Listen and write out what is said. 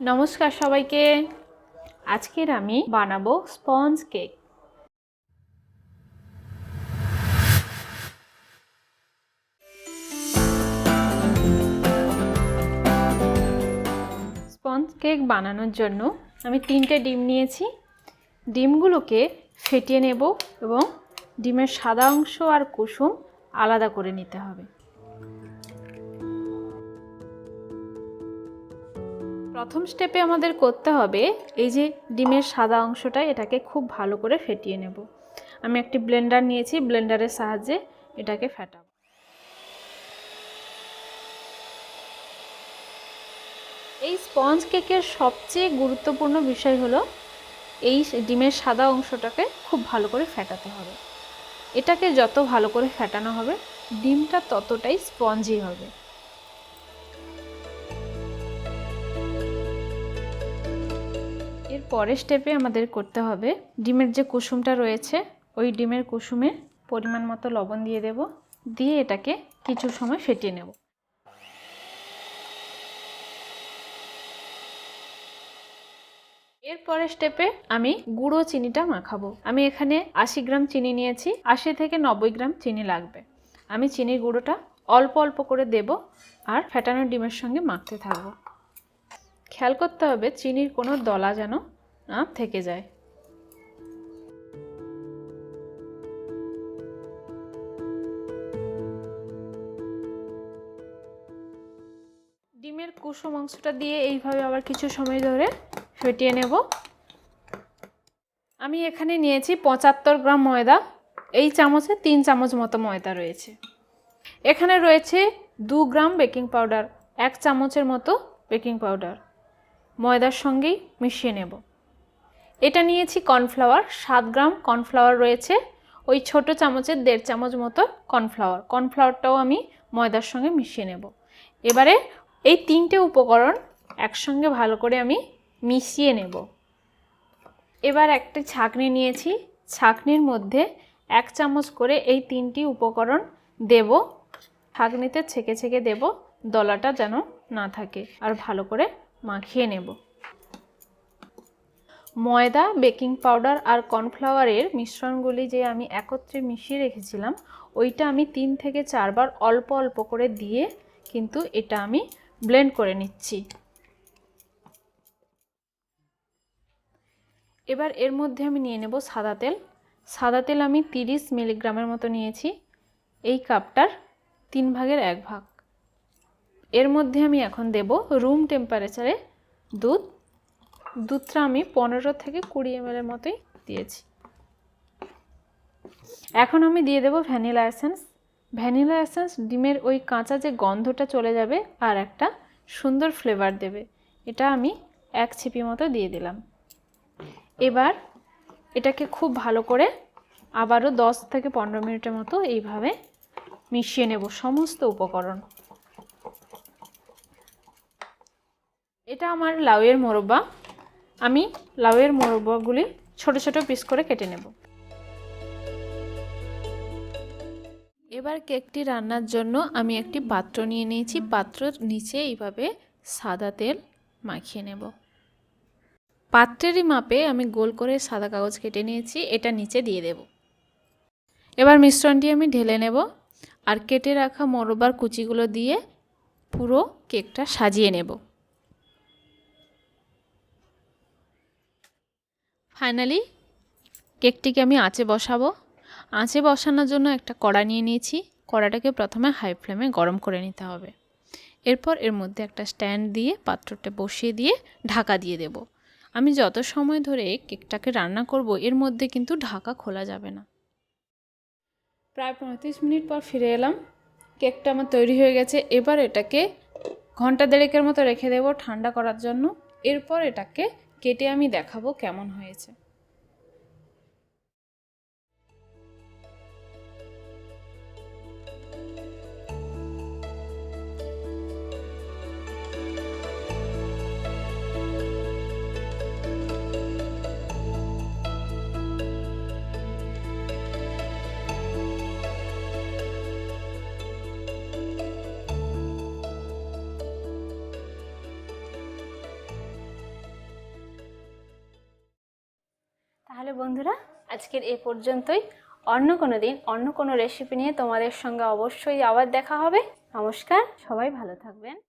নমস্কার সবাইকে। আজকের আমি বানাবো স্পঞ্জ কেক। স্পঞ্জ কেক বানানোর জন্য আমি তিনটে ডিম নিয়েছি। ডিমগুলোকে ফেটিয়ে নেব এবং ডিমের সাদা অংশ আর কুসুম আলাদা করে নিতে হবে। প্রথম স্টেপে আমাদের করতে হবে এই যে ডিমের সাদা অংশটা, এটাকে খুব ভালো করে ফেটিয়ে নেব। আমি একটি ব্লেন্ডার নিয়েছি ব্লেন্ডারের সাহায্যে এটাকে ফেটাবো। এই স্পঞ্জ কেকের সবচেয়ে গুরুত্বপূর্ণ বিষয় হলো এই ডিমের সাদা অংশটাকে খুব ভালো করে ফেটাতে হবে। এটাকে যত ভালো করে ফেটানো হবে, ডিমটা ততটাই স্পঞ্জি হবে। পরের স্টেপে আমাদের করতে হবে। ডিমের যে কুসুমটা রয়েছে, ওই ডিমের কুসুমে পরিমাণ মতো লবণ দিয়ে দেব। দিয়ে এটাকে কিছু সময় ফেটিয়ে নেব। এর পরের স্টেপে আমি গুঁড়ো চিনিটা মাখাবো। আমি এখানে আশি গ্রাম চিনি নিয়েছি, আশি থেকে নব্বই গ্রাম চিনি লাগবে। আমি চিনির গুঁড়োটা অল্প অল্প করে দেব আর ফেটানো ডিমের সঙ্গে মাখতে থাকব। খেয়াল করতে হবে, চিনির কোনো দলা যেন না? থেকে যায়। ডিমের কুসুম অংশটা দিয়ে এইভাবে আবার কিছু সময় ধরে ফেটিয়ে নেব। আমি এখানে নিয়েছি পঁচাত্তর গ্রাম ময়দা। এই চামচে তিন চামচ মতো ময়দা রয়েছে। এখানে রয়েছে দু গ্রাম বেকিং পাউডার, এক চামচের মতো বেকিং পাউডার। ময়দার সঙ্গেই মিশিয়ে নেব। এটা নিয়েছি কর্নফ্লাওয়ার, সাত গ্রাম কর্নফ্লাওয়ার রয়েছে। ওই ছোট চামচের দেড় চামচ মতো কর্নফ্লাওয়ার। কর্নফ্লাওয়ারটাও আমি ময়দার সঙ্গে মিশিয়ে নেব। এবারে এই তিনটে উপকরণ একসঙ্গে ভালো করে আমি মিশিয়ে নেব। এবার একটি ছাঁকনি নিয়েছি। ছাঁকনির মধ্যে এক চামচ করে এই তিনটি উপকরণ দেব। ছাঁকনিতে ছেঁকে ছেঁকে দেব। দলাটা যেন না থাকে। আর ভালো করে মাখিয়ে নেব। ময়দা, বেকিং পাউডার আর কর্নফ্লাওয়ারের মিশ্রণগুলি যে আমি একত্রে মিশিয়ে রেখেছিলাম, ওইটা আমি তিন থেকে চারবার অল্প অল্প করে দিয়ে কিন্তু এটা আমি ব্লেন্ড করে নিচ্ছি। এবার এর মধ্যে আমি নিয়ে নেব সাদা তেল। সাদা তেল আমি তিরিশ মিলিগ্রামের মতো নিয়েছি। এই কাপটার তিন ভাগের এক ভাগ। এর মধ্যে আমি এখন দেব রুম টেম্পারেচারে দুধ দুধটা আমি পনেরো থেকে কুড়ি এম এর মতোই দিয়েছি। এখন আমি দিয়ে দেব ভ্যানিলা এসেন্স। ভ্যানিলা এসেন্স ডিমের ওই কাঁচা যে গন্ধটা চলে যাবে আর একটা সুন্দর ফ্লেভার দেবে, এটা আমি এক ছিপি মতো দিয়ে দিলাম। এবার এটাকে খুব ভালো করে আবারও দশ থেকে পনেরো মিনিটের মতো এইভাবে মিশিয়ে নেব সমস্ত উপকরণ। এটা আমার লাউয়ের মোরব্বা। আমি লাউয়ের মোরব্বাগুলি ছোট ছোট পিস করে কেটে নেব। এবার কেকটি রান্নার জন্য আমি একটি পাত্র নিয়ে নিয়েছি। পাত্রের নিচে এইভাবে সাদা তেল মাখিয়ে নেব। পাত্রেরই মাপে আমি গোল করে সাদা কাগজ কেটে নিয়েছি, এটা নিচে দিয়ে দেব। এবার মিশ্রণটি আমি ঢেলে নেব আর কেটে রাখা মোরব্বার কুচিগুলো দিয়ে পুরো কেকটা সাজিয়ে নেব। ফাইনালি কেকটিকে আমি আঁচে বসাবো। আঁচে বসানোর জন্য একটা কড়া নিয়ে নিয়েছি। কড়াটাকে প্রথমে হাই ফ্লেমে গরম করে নিতে হবে। এরপর এর মধ্যে একটা স্ট্যান্ড দিয়ে, পাত্রটা বসিয়ে দিয়ে ঢাকা দিয়ে দেব। আমি যত সময় ধরে কেকটাকে রান্না করব, এর মধ্যে কিন্তু ঢাকা খোলা যাবে না। প্রায় পঁয়ত্রিশ মিনিট পর ফিরে এলাম। কেকটা আমার তৈরি হয়ে গেছে। এবার এটাকে ঘণ্টা দেড়েকের মতো রেখে দেবো ঠান্ডা করার জন্য। এরপর এটাকে কেটে আমি দেখাবো কেমন হয়েছে। তাহলে বন্ধুরা, আজকের এ পর্যন্তই। অন্য কোনো দিন, অন্য কোনো রেসিপি নিয়ে তোমাদের সঙ্গে অবশ্যই আবার দেখা হবে। নমস্কার, সবাই ভালো থাকবেন।